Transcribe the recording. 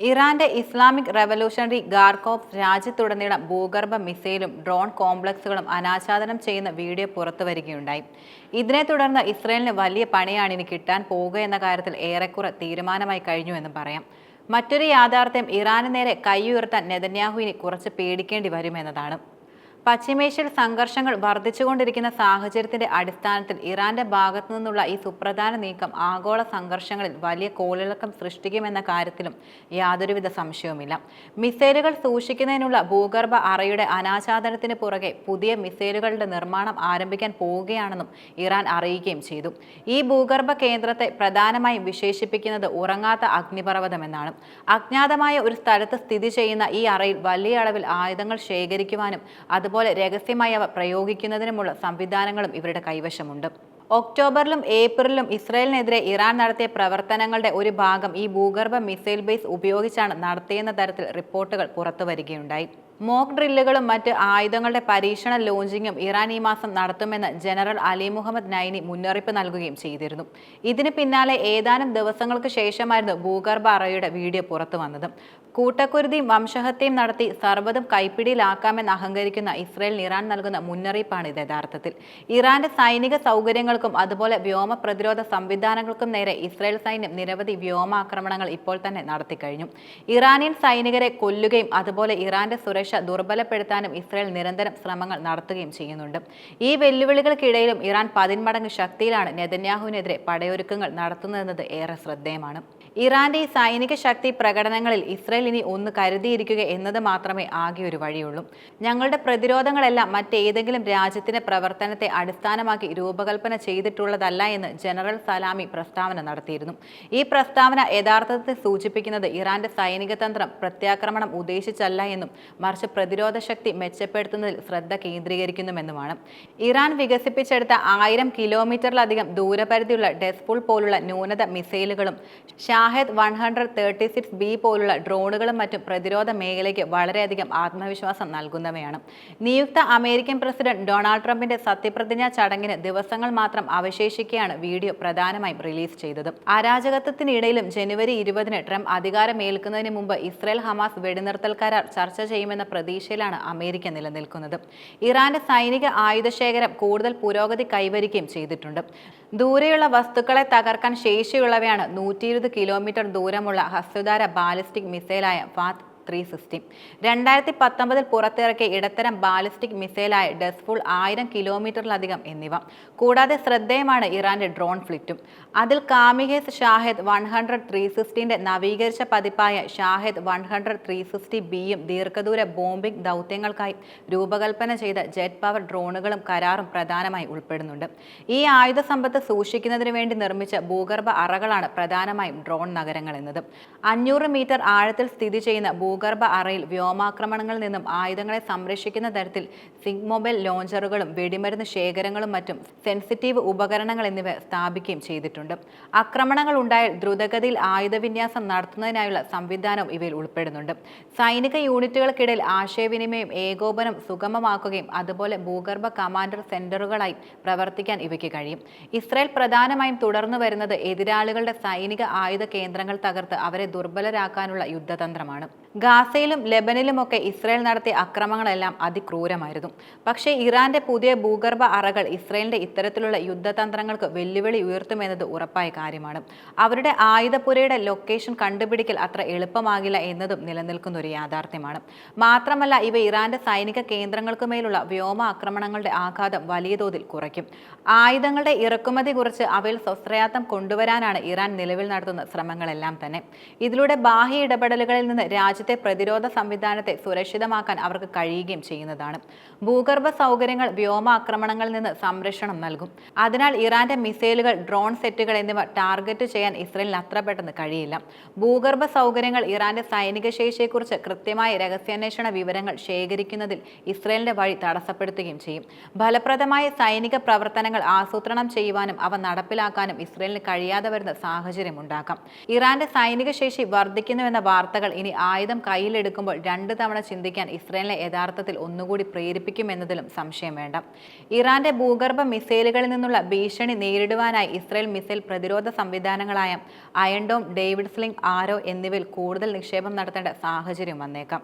ഇറാന്റെ Islamic revolutionary guard corps രാജ്യത്തുടനീളം ഭൂഗർഭ മിസൈലും ഡ്രോൺ കോംപ്ലക്സുകളും അനാച്ഛാദനം ചെയ്യുന്ന വീഡിയോ പുറത്തു വരികയുണ്ടായി. ഇതിനെ തുടർന്ന് ഇസ്രയേലിന് വലിയ പണിയാണ് ഇനി കിട്ടാൻ പോകുക എന്ന കാര്യത്തിൽ ഏറെക്കുറെ തീരുമാനമായി കഴിഞ്ഞു എന്ന് പറയാം. മറ്റൊരു യാഥാർത്ഥ്യം ഇറാന് നേരെ കൈയുയർത്താൻ നെതന്യാഹുവിനെ കുറച്ച് പേടിക്കേണ്ടി വരുമെന്നതാണ് പശ്ചിമേഷ്യയിൽ സംഘർഷങ്ങൾ വർദ്ധിച്ചുകൊണ്ടിരിക്കുന്ന സാഹചര്യത്തിന്റെ അടിസ്ഥാനത്തിൽ ഇറാന്റെ ഭാഗത്തു നിന്നുള്ള ഈ സുപ്രധാന നീക്കം ആഗോള സംഘർഷങ്ങളിൽ വലിയ കോളിളക്കം സൃഷ്ടിക്കുമെന്ന കാര്യത്തിലും യാതൊരുവിധ സംശയവുമില്ല. മിസൈലുകൾ സൂക്ഷിക്കുന്നതിനുള്ള ഭൂഗർഭ അറയുടെ അനാച്ഛാദനത്തിന് പുറകെ പുതിയ മിസൈലുകളുടെ നിർമ്മാണം ആരംഭിക്കാൻ പോവുകയാണെന്നും ഇറാൻ അറിയിക്കുകയും ചെയ്തു. ഈ ഭൂഗർഭ കേന്ദ്രത്തെ പ്രധാനമായും വിശേഷിപ്പിക്കുന്നത് ഉറങ്ങാത്ത അഗ്നിപർവതമെന്നാണ്. അജ്ഞാതമായ ഒരു സ്ഥലത്ത് സ്ഥിതി ചെയ്യുന്ന ഈ അറയിൽ വലിയ അളവിൽ ആയുധങ്ങൾ ശേഖരിക്കുവാനും അതുപോലെ രഹസ്യമായി അവ പ്രയോഗിക്കുന്നതിനുമുള്ള സംവിധാനങ്ങളും ഇവരുടെ കൈവശമുണ്ട്. ഒക്ടോബറിലും ഏപ്രിലും ഇസ്രായേലിനെതിരെ ഇറാൻ നടത്തിയ പ്രവർത്തനങ്ങളുടെ ഒരു ഭാഗം ഈ ഭൂഗർഭ മിസൈൽ ബേസ് ഉപയോഗിച്ചാണ് നടത്തിയെന്ന തരത്തിൽ റിപ്പോർട്ടുകൾ പുറത്തുവരികയുണ്ടായി മോക്ക് ഡ്രില്ലുകളും മറ്റ് ആയുധങ്ങളുടെ പരീക്ഷണ ലോഞ്ചിങ്ങും ഇറാൻ ഈ മാസം നടത്തുമെന്ന് ജനറൽ അലി മുഹമ്മദ് നൈനി മുന്നറിയിപ്പ് നൽകുകയും ചെയ്തിരുന്നു. ഇതിന് പിന്നാലെ ഏതാനും ദിവസങ്ങൾക്ക് ശേഷമായിരുന്നു ഭൂഗർഭ അറയുടെ വീഡിയോ പുറത്തു വന്നത്. കൂട്ടക്കുരുതിയും വംശഹത്യയും നടത്തി സർവതും കൈപ്പിടിയിലാക്കാമെന്ന് അഹങ്കരിക്കുന്ന ഇസ്രയേലിന് ഇറാൻ നൽകുന്ന മുന്നറിയിപ്പാണ് ഇത് യഥാർത്ഥത്തിൽ. ഇറാന്റെ സൈനിക സൗകര്യങ്ങൾക്കും അതുപോലെ വ്യോമ പ്രതിരോധ സംവിധാനങ്ങൾക്കും നേരെ ഇസ്രയേൽ സൈന്യം നിരവധി വ്യോമാക്രമണങ്ങൾ ഇപ്പോൾ തന്നെ നടത്തിക്കഴിഞ്ഞു ഇറാനിയൻ സൈനികരെ കൊല്ലുകയും അതുപോലെ ഇറാന്റെ സുരക്ഷ ദുർബലപ്പെടുത്താനും ഇസ്രയേൽ നിരന്തരം ശ്രമങ്ങൾ നടത്തുകയും ചെയ്യുന്നുണ്ട്. ഈ വെല്ലുവിളികൾക്കിടയിലും ഇറാൻ പതിന്മടങ്ങ് ശക്തിയിലാണ് നെതന്യാഹുവിനെതിരെ പടയൊരുക്കങ്ങൾ നടത്തുന്നതെന്നത് ഏറെ ശ്രദ്ധേയമാണ്. ഇറാന്റെ സൈനിക ശക്തി പ്രകടനങ്ങളിൽ ഇസ്രയേൽ ഇനി ഒന്ന് കരുതിയിരിക്കുക എന്നത് മാത്രമേ ആകെ ഒരു വഴിയുള്ളൂ. ഞങ്ങളുടെ പ്രതിരോധങ്ങളെല്ലാം മറ്റേതെങ്കിലും രാജ്യത്തിന്റെ പ്രവർത്തനത്തെ അടിസ്ഥാനമാക്കി രൂപകൽപ്പന ചെയ്തിട്ടുള്ളതല്ല എന്ന് ജനറൽ സലാമി പ്രസ്താവന നടത്തിയിരുന്നു. ഈ പ്രസ്താവന യഥാർത്ഥത്തിൽ സൂചിപ്പിക്കുന്നത് ഇറാന്റെ സൈനിക തന്ത്രം പ്രത്യാക്രമണം ഉദ്ദേശിച്ചല്ല എന്നും മറിച്ച് പ്രതിരോധ ശക്തി മെച്ചപ്പെടുത്തുന്നതിൽ ശ്രദ്ധ കേന്ദ്രീകരിക്കുന്നുമെന്നുമാണ്. ഇറാൻ വികസിപ്പിച്ചെടുത്ത ആയിരം കിലോമീറ്ററിലധികം ദൂരപരിധിയുള്ള ഡെസ്പുൾ പോലുള്ള ന്യൂനത മിസൈലുകളും Shahed one hundred thirty six B പോലുള്ള ഡ്രോണുകളും മറ്റും പ്രതിരോധ മേഖലയ്ക്ക് വളരെയധികം ആത്മവിശ്വാസം നൽകുന്നവയാണ്. നിയുക്ത അമേരിക്കൻ പ്രസിഡന്റ് ഡൊണാൾഡ് ട്രംപിന്റെ സത്യപ്രതിജ്ഞാ ചടങ്ങിന് ദിവസങ്ങൾ മാത്രം അവശേഷിക്കെയാണ് വീഡിയോ പ്രധാനമായും റിലീസ് ചെയ്തത്. അരാജകത്വത്തിനിടയിലും ജനുവരി ഇരുപതിന് ട്രംപ് അധികാരമേൽക്കുന്നതിന് മുമ്പ് ഇസ്രയേൽ ഹമാസ് വെടിനിർത്തൽ കരാർ ചർച്ച ചെയ്യുമെന്ന പ്രതീക്ഷയിലാണ് അമേരിക്ക നിലനിൽക്കുന്നത്. ഇറാന്റെ സൈനിക ആയുധശേഖരം കൂടുതൽ പുരോഗതി കൈവരിക്കുകയും ചെയ്തിട്ടുണ്ട്. ദൂരെയുള്ള വസ്തുക്കളെ തകർക്കാൻ ശേഷിയുള്ളവയാണ് നൂറ്റി ഇരുപത് കിലോമീറ്റർ ദൂരമുള്ള ഹസ്തുധാര ബാലിസ്റ്റിക് മിസൈലായ ഫാത്ത് ത്രീ സിക്സ്റ്റി രണ്ടായിരത്തി പത്തൊമ്പതിൽ പുറത്തിറക്കിയ ഇടത്തരം ബാലിസ്റ്റിക് മിസൈലായ ഡെസ്ഫുൾ ആയിരം കിലോമീറ്ററിലധികം എന്നിവ. കൂടാതെ ശ്രദ്ധേയമാണ് ഇറാന്റെ ഡ്രോൺ ഫ്ലിറ്റും. അതിൽ kamikaze Shahed one hundred three സിക്സ്റ്റിന്റെ നവീകരിച്ച പതിപ്പായ Shahed one hundred three sixty ബിയും ദീർഘദൂര ബോംബിംഗ് ദൗത്യങ്ങൾക്കായി രൂപകൽപ്പന ചെയ്ത ജെറ്റ് പവർ ഡ്രോണുകളും കരാറും പ്രധാനമായി ഉൾപ്പെടുന്നുണ്ട്. ഈ ആയുധ സമ്പത്ത് സൂക്ഷിക്കുന്നതിന് വേണ്ടി നിർമ്മിച്ച ഭൂഗർഭ അറകളാണ് പ്രധാനമായും ഡ്രോൺ നഗരങ്ങൾ എന്നത് അഞ്ഞൂറ് മീറ്റർ ആഴത്തിൽ സ്ഥിതി ചെയ്യുന്ന ഭൂഗർഭ അറയിൽ വ്യോമാക്രമണങ്ങളിൽ നിന്നും ആയുധങ്ങളെ സംരക്ഷിക്കുന്ന തരത്തിൽ സിങ്ക് മൊബൈൽ ലോഞ്ചറുകളും വെടിമരുന്ന് ശേഖരങ്ങളും മറ്റും സെൻസിറ്റീവ് ഉപകരണങ്ങൾ എന്നിവ സ്ഥാപിക്കുകയും ചെയ്തിട്ടുണ്ട്. ആക്രമണങ്ങൾ ഉണ്ടായാൽ ദ്രുതഗതിയിൽ ആയുധവിന്യാസം നടത്തുന്നതിനായുള്ള സംവിധാനം ഇവയിൽ ഉൾപ്പെടുന്നുണ്ട്. സൈനിക യൂണിറ്റുകൾക്കിടയിൽ ആശയവിനിമയം ഏകോപനം സുഗമമാക്കുകയും അതുപോലെ ഭൂഗർഭ കമാൻഡർ സെന്ററുകളായി പ്രവർത്തിക്കാൻ ഇവയ്ക്ക് കഴിയും. ഇസ്രായേൽ പ്രധാനമായും തുടർന്നു വരുന്നത് എതിരാളികളുടെ സൈനിക ആയുധ കേന്ദ്രങ്ങൾ തകർത്ത് അവരെ ദുർബലരാക്കാനുള്ള യുദ്ധതന്ത്രമാണ്. ഗാസയിലും ലെബനിലുമൊക്കെ ഇസ്രായേൽ നടത്തിയ അക്രമങ്ങളെല്ലാം അതിക്രൂരമായിരുന്നു. പക്ഷേ ഇറാന്റെ പുതിയ ഭൂഗർഭ അറകൾ ഇസ്രായേലിന്റെ ഇത്തരത്തിലുള്ള യുദ്ധതന്ത്രങ്ങൾക്ക് വെല്ലുവിളി ഉയർത്തുമെന്നത് ഉറപ്പായ കാര്യമാണ്. അവരുടെ ആയുധപുരയുടെ ലൊക്കേഷൻ കണ്ടുപിടിക്കൽ അത്ര എളുപ്പമാകില്ല എന്നതും നിലനിൽക്കുന്ന ഒരു യാഥാർത്ഥ്യമാണ്. മാത്രമല്ല ഇവ ഇറാന്റെ സൈനിക കേന്ദ്രങ്ങൾക്കുമേലുള്ള വ്യോമ ആക്രമണങ്ങളുടെ ആഘാതം വലിയ തോതിൽ കുറയ്ക്കും. ആയുധങ്ങളുടെ ഇറക്കുമതി കുറിച്ച് അവയിൽ സ്വസ്ത്രയാത്തം കൊണ്ടുവരാനാണ് ഇറാൻ നിലവിൽ നടത്തുന്ന ശ്രമങ്ങളെല്ലാം തന്നെ. ഇതിലൂടെ ബാഹ്യ ഇടപെടലുകളിൽ നിന്ന് രാജ്യത്തെ പ്രതിരോധ സംവിധാനത്തെ സുരക്ഷിതമാക്കാൻ അവർക്ക് കഴിയുകയും ചെയ്യുന്നതാണ്. ഭൂഗർഭ സൗകര്യങ്ങൾ വ്യോമാക്രമണങ്ങളിൽ നിന്ന് സംരക്ഷണം നൽകും. അതിനാൽ ഇറാന്റെ മിസൈലുകൾ ഡ്രോൺ സെറ്റുകൾ എന്നിവ ടാർഗറ്റ് ചെയ്യാൻ ഇസ്രയേലിന് അത്ര പെട്ടെന്ന് കഴിയില്ല. ഭൂഗർഭ സൗകര്യങ്ങൾ ഇറാന്റെ സൈനിക ശേഷിയെക്കുറിച്ച് കൃത്യമായ രഹസ്യാന്വേഷണ വിവരങ്ങൾ ശേഖരിക്കുന്നതിൽ ഇസ്രയേലിന്റെ വഴി തടസ്സപ്പെടുത്തുകയും ചെയ്യും. ഫലപ്രദമായ സൈനിക പ്രവർത്തനങ്ങൾ ആസൂത്രണം ചെയ്യുവാനും അവ നടപ്പിലാക്കാനും ഇസ്രയേലിന് കഴിയാതെ വരുന്ന സാഹചര്യം ഉണ്ടാക്കാം. ഇറാന്റെ സൈനിക ശേഷി വർദ്ധിക്കുന്നുവെന്ന വാർത്തകൾ ഇനി ആയുധം കയ്യിലെടുക്കുമ്പോൾ രണ്ട് തവണ ചിന്തിക്കാൻ ഇസ്രയേലിനെ യഥാർത്ഥത്തിൽ ഒന്നുകൂടി പ്രേരിപ്പിക്കുമെന്നതിലും സംശയം വേണ്ട. ഇറാന്റെ ഭൂഗർഭ മിസൈലുകളിൽ നിന്നുള്ള ഭീഷണി നേരിടുവാനായി ഇസ്രയേൽ മിസൈൽ പ്രതിരോധ സംവിധാനങ്ങളായ Iron Dome David sling Arrow എന്നിവയിൽ കൂടുതൽ നിക്ഷേപം നടത്തേണ്ട സാഹചര്യം വന്നേക്കാം.